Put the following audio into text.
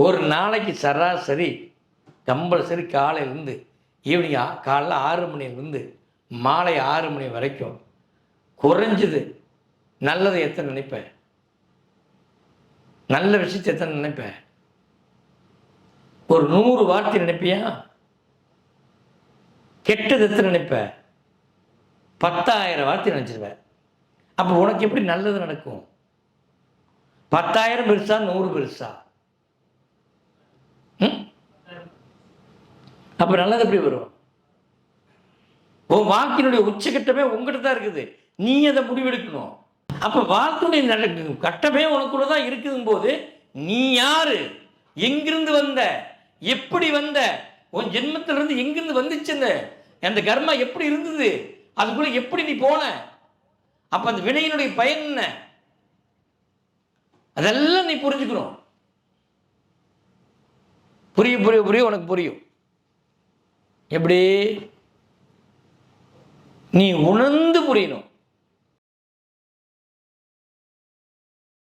ஒரு நாளைக்கு சராசரி கம்பல்சரி காலையிலேருந்து ஈவினிங் ஆ- காலைல ஆறு மணிலேருந்து மாலை ஆறு மணி வரைக்கும் குறைஞ்சது நல்லதை எத்தனை நினைப்பேன்? நல்ல விஷயத்தை எத்தனை நினைப்பேன்? ஒரு நூறு வார்த்தை நினைப்பியா? கெட்டது எத்தனை நினைப்பேன்? பத்தாயிரம் வார்த்தை நினச்சிருவேன். அப்போ உனக்கு எப்படி நல்லது நடக்கும்? பத்தாயிரம் பெருசா நூறு பெருசா? அப்போ நல்லது எப்படி வரும்? உன் வாக்கினுடைய உச்சகட்டமே உங்ககிட்ட தான் இருக்குது. நீ அதை முடிவெடுக்கணும். அப்போ வாக்குடைய நட- கட்டமே உனக்குள்ள தான் இருக்குதும் போது நீ யாரு? எங்கிருந்து வந்த? எப்படி வந்த? உன் ஜென்மத்திலிருந்து எங்கிருந்து வந்துச்சு அந்த அந்த கர்மா எப்படி இருந்தது? அதுக்குள்ள எப்படி நீ போன? அப்போ அந்த வினையினுடைய பயன் என்ன? அதெல்லாம் நீ புரிஞ்சுக்கணும். புரிய புரிய புரிய உனக்கு புரியும். எப்படி? நீ உணர்ந்து புரியணும்.